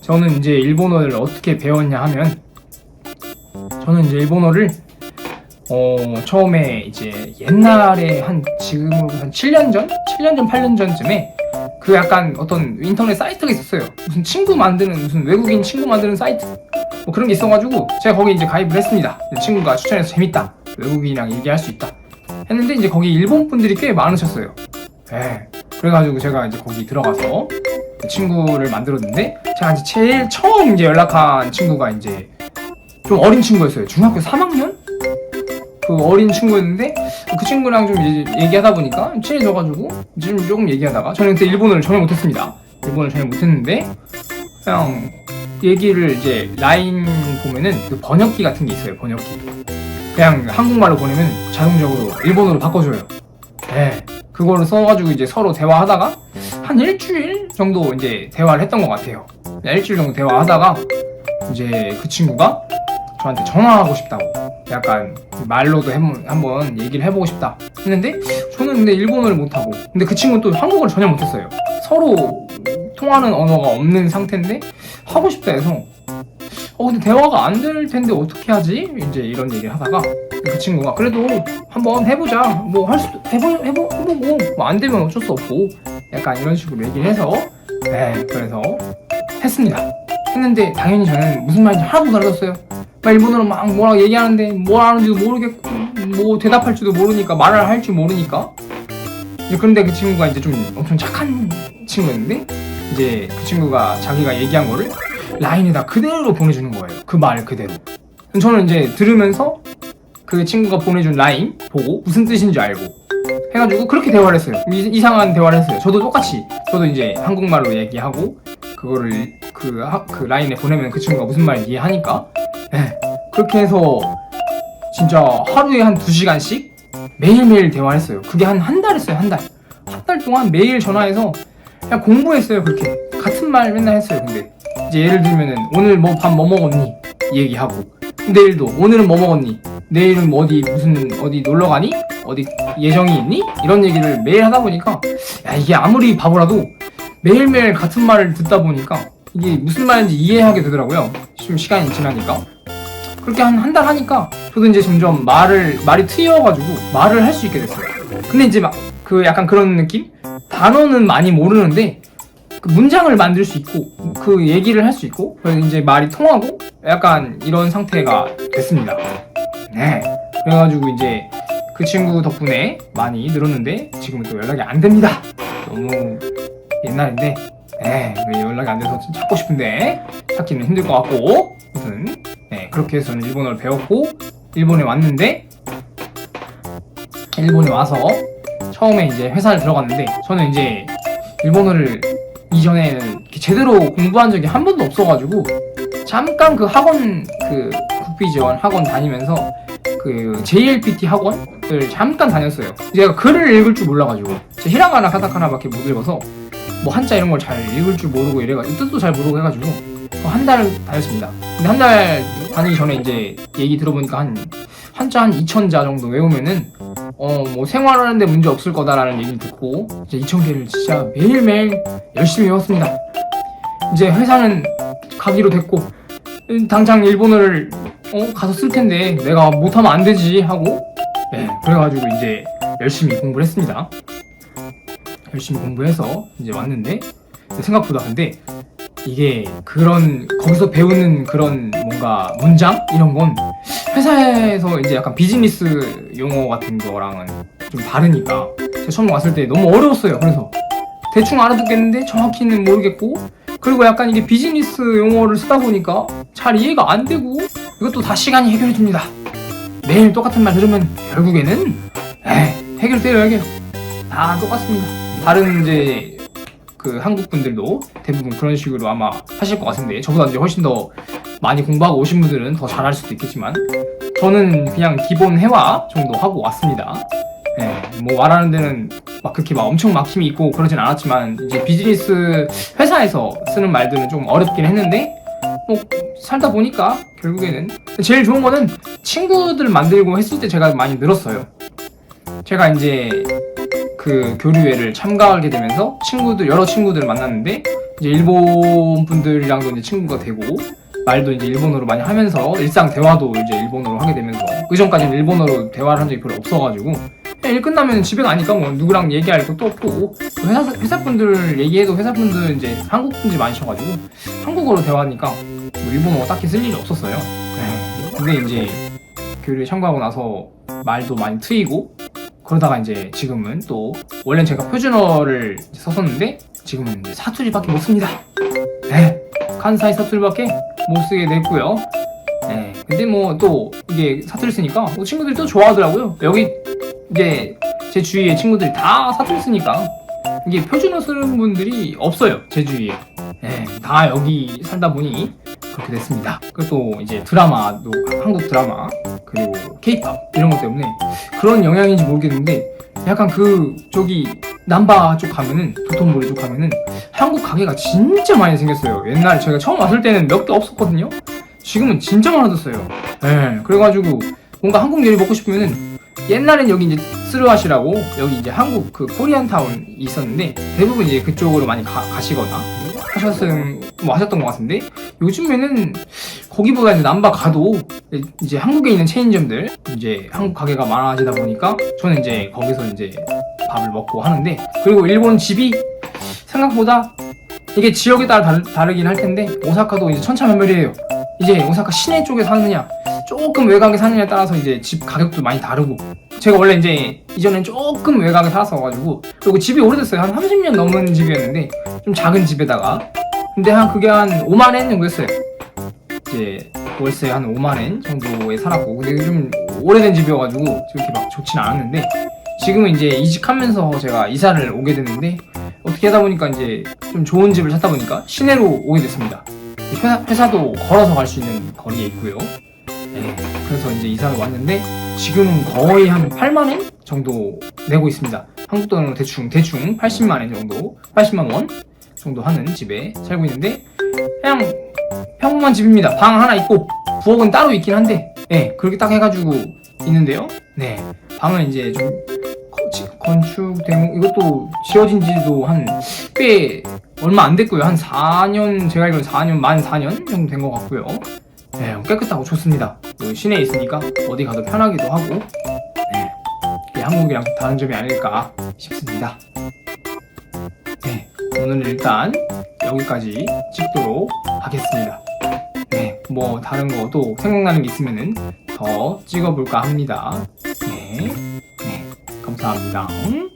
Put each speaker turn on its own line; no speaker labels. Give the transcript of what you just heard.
저는 이제 일본어를 어떻게 배웠냐 하면 저는 이제 일본어를 어 처음에 이제 옛날에 한 지금으로 한 7년 전, 7년 전, 8년 전쯤에 그 약간 어떤 인터넷 사이트가 있었어요. 무슨 친구 만드는 무슨 외국인 친구 만드는 사이트 뭐 그런 게 있어가지고 제가 거기 이제 가입을 했습니다. 친구가 추천해서 재밌다. 외국인이랑 얘기할 수 있다. 했는데 이제 거기 일본 분들이 꽤 많으셨어요. 예. 그래가지고 제가 이제 거기 들어가서 그 친구를 만들었는데 제가 이제 제일 처음 이제 연락한 친구가 이제 좀 어린 친구였어요. 중학교 3학년? 그 어린 친구였는데 그 친구랑 좀 얘기하다 보니까 친해져가지고 지금 조금 얘기하다가 저는 그때 일본어를 전혀 못했습니다. 일본어를 전혀 못했는데 그냥 얘기를 이제 라인 보면은 그 번역기 같은 게 있어요. 번역기. 그냥 한국말로 보내면 자동적으로 일본어로 바꿔줘요. 네. 그거를 써가지고 이제 서로 대화하다가 한 일주일 정도 이제 대화를 했던 것 같아요. 일주일 정도 대화하다가 이제 그 친구가 저한테 전화하고 싶다고 약간 말로도 한번, 얘기를 해보고 싶다 했는데 저는 근데 일본어를 못하고 근데 그 친구는 또 한국어를 전혀 못했어요 서로 통하는 언어가 없는 상태인데 하고 싶다 해서 어 근데 대화가 안 될 텐데 어떻게 하지? 이제 이런 얘기를 하다가 그 친구가 그래도 한번 해보자 뭐 할 수도 해보 해보 해보고 뭐 안 되면 어쩔 수 없고 약간 이런 식으로 얘기를 해서 네 그래서 했습니다 했는데 당연히 저는 무슨 말인지 하나도 못 알아듣었어요 막 일본어로 막 뭐라고 얘기하는데 뭘 하는지도 모르겠고 뭐 대답할 줄도 모르니까 말을 할 줄 모르니까 그런데 그 친구가 이제 좀 엄청 착한 친구였는데 이제 그 친구가 자기가 얘기한 거를 라인에다 그대로 보내주는 거예요. 그 말 그대로. 저는 이제 들으면서 그 친구가 보내준 라인 보고 무슨 뜻인지 알고 해가지고 그렇게 대화를 했어요. 이, 상한 대화를 했어요. 저도 똑같이 저도 이제 한국말로 얘기하고 그거를 그, 하- 그 라인에 보내면 그 친구가 무슨 말인지 이해하니까 네, 그렇게 해서 진짜 하루에 한 두 시간씩 매일매일 대화를 했어요. 그게 한 한 달 했어요. 한 달. 한 달 동안 매일 전화해서 그냥 공부했어요. 그렇게 같은 말 맨날 했어요. 근데 이제 예를 들면은 오늘 뭐 밥 뭐 먹었니 이 얘기하고 내일도 오늘은 뭐 먹었니 내일은 뭐 어디 무슨 어디 놀러 가니? 어디 예정이 있니? 이런 얘기를 매일 하다 보니까 야 이게 아무리 바보라도 매일매일 같은 말을 듣다 보니까 이게 무슨 말인지 이해하게 되더라고요. 좀 시간이 지나니까. 그렇게 한 한 달 하니까 저도 이제 점점 말을 말이 트여가지고 말을 할 수 있게 됐어요. 근데 이제 막 그 약간 그런 느낌? 단어는 많이 모르는데 그 문장을 만들 수 있고 그 얘기를 할 수 있고 그래서 이제 말이 통하고 약간 이런 상태가 됐습니다. 네. 그래가지고 이제 그 친구 덕분에 많이 늘었는데 지금은 또 연락이 안 됩니다. 너무 옛날인데 네, 왜 연락이 안 돼서 좀 찾고 싶은데 찾기는 힘들 것 같고 무슨 네, 그렇게 해서 저는 일본어를 배웠고 일본에 왔는데 일본에 와서 처음에 이제 회사를 들어갔는데 저는 이제 일본어를 이렇게 제대로 공부한 적이 한 번도 없어가지고 잠깐 그 학원 그 국비 지원 학원 다니면서 그 JLPT 학원을 잠깐 다녔어요. 제가 글을 읽을 줄 몰라가지고 제 히라가나 카타카나밖에 못 읽어서 뭐 한자 이런 걸 잘 읽을 줄 모르고 이래가지고 뜻도 잘 모르고 해가지고 한 달 다녔습니다. 근데 한 달 다니기 전에 이제 얘기 들어보니까 한 한자 한 2,000자 정도 외우면은 어 뭐 생활하는데 문제 없을 거다라는 얘기를 듣고 이제 2,000개를 진짜 매일매일 열심히 외웠습니다. 이제 회사는 가기로 됐고 음, 당장 일본어를 어, 가서 쓸 텐데 내가 못하면 안 되지 하고 네, 그래가지고 이제 열심히 공부를 했습니다. 열심히 공부해서 이제 왔는데 생각보다 근데 이게 그런 거기서 배우는 그런 뭔가 문장 이런 건 회사에서 이제 약간 비즈니스 용어 같은 거랑은 좀 다르니까 제가 처음 왔을 때 너무 어려웠어요. 그래서 대충 알아듣겠는데 정확히는 모르겠고 그리고 약간 이게 비즈니스 용어를 쓰다 보니까 잘 이해가 안 되고 이것도 다 시간이 해결해 줍니다. 매일 똑같은 말 들으면 결국에는 에이, 해결돼요 해결. 다 똑같습니다. 다른 이제 그 한국 분들도 대부분 그런 식으로 아마 하실 것 같은데 저보다 이제 훨씬 더 많이 공부하고 오신 분들은 더 잘할 수도 있겠지만 저는 그냥 기본 회화 정도 하고 왔습니다. 네, 뭐 말하는 데는 막 그렇게 막 엄청 막 힘이 있고 그러진 않았지만 이제 비즈니스 회사에서 쓰는 말들은 좀 어렵긴 했는데 뭐 살다 보니까 결국에는 제일 좋은 거는 친구들 만들고 했을 때 제가 많이 늘었어요. 제가 이제 그 교류회를 참가하게 되면서 친구들 여러 친구들을 만났는데 이제 일본 분들이랑도 이제 친구가 되고 말도 이제 일본어로 많이 하면서 일상 대화도 이제 일본어로 하게 되면서 그 전까지는 일본어로 대화를 한 적이 별로 없어가지고 일 끝나면 집에 가니까 뭐 누구랑 얘기할 것도 없고 또 회사 회사 분들 얘기해도 회사 분들 이제 한국 분들이 많으셔가지고 한국어로 대화하니까 뭐 일본어가 딱히 쓸 일이 없었어요. 네. 근데 이제 교류에 참가하고 나서 말도 많이 트이고 그러다가 이제 지금은 또 원래는 제가 표준어를 썼었는데 지금은 이제 사투리밖에 못 씁니다. 네, 칸사이 사투리밖에 못 쓰게 됐고요. 네, 근데 뭐 또 이게 사투리 쓰니까 뭐 친구들이 또 좋아하더라고요. 여기 이제 제 주위에 친구들이 다 사투리 쓰니까 이게 표준어 쓰는 분들이 없어요. 제 주위에. 네, 다 여기 살다 보니 그렇게 됐습니다. 그리고 또 이제 드라마도 한국 드라마 그리고 케이팝 이런 것 때문에 그런 영향인지 모르겠는데 약간 그 저기 남바 쪽 가면은 도톤보리 쪽 가면은 한국 가게가 진짜 많이 생겼어요. 옛날 저희가 처음 왔을 때는 몇 개 없었거든요. 지금은 진짜 많아졌어요. 예. 그래가지고 뭔가 한국 요리 먹고 싶으면은 옛날엔 여기 이제 스르와시라고 여기 이제 한국 그 코리안 타운이 있었는데 대부분 이제 그쪽으로 많이 가, 가시거나 하셨음 뭐 하셨던 것 같은데 요즘에는 거기보다 이제 남바 가도 이제 한국에 있는 체인점들 이제 한국 가게가 많아지다 보니까 저는 이제 거기서 이제 밥을 먹고 하는데 그리고 일본 집이 생각보다 이게 지역에 따라 다르, 다르 긴 할 텐데 오사카도 이제 천차만별이에요. 이제 오사카 시내 쪽에 사느냐 조금 외곽에 사느냐에 따라서 이제 집 가격도 많이 다르고 제가 원래 이제 이전엔 조금 외곽에 살았어가지고 그리고 집이 오래됐어요 한 30년 넘은 집이었는데 좀 작은 집에다가 근데 한 그게 한 5만엔 정도 했어요 이제 월세 한 5만엔 정도에 살았고 근데 좀 오래된 집이어가지고 그렇게 막 좋진 않았는데 지금은 이제 이직하면서 제가 이사를 오게 됐는데 어떻게 하다 보니까 이제 좀 좋은 집을 찾다 보니까 시내로 오게 됐습니다. 회사, 회사도 걸어서 갈 수 있는 거리에 있고요. 네, 그래서 이제 이사를 왔는데 지금은 거의 한 8만 엔 정도 내고 있습니다. 한국 돈으로 대충 대충 80만 엔 정도, 80만 원 정도 하는 집에 살고 있는데 그냥 평범한 집입니다. 방 하나 있고 부엌은 따로 있긴 한데, 네 그렇게 딱 해가지고 있는데요. 네 방은 이제 좀 거- 건축된 이것도 지어진 지도 한 꽤 얼마 안 됐고요. 한 4년 제가 알기로 4년 만 4년 정도 된 것 같고요. 네, 깨끗하고 좋습니다. 또 시내에 있으니까 어디 가도 편하기도 하고 네, 한국이랑 좀 다른 점이 아닐까 싶습니다. 저는 일단 여기까지 찍도록 하겠습니다. 네, 뭐 다른 거 또 생각나는 게 있으면 더 찍어볼까 합니다. 네, 네, 감사합니다.
응?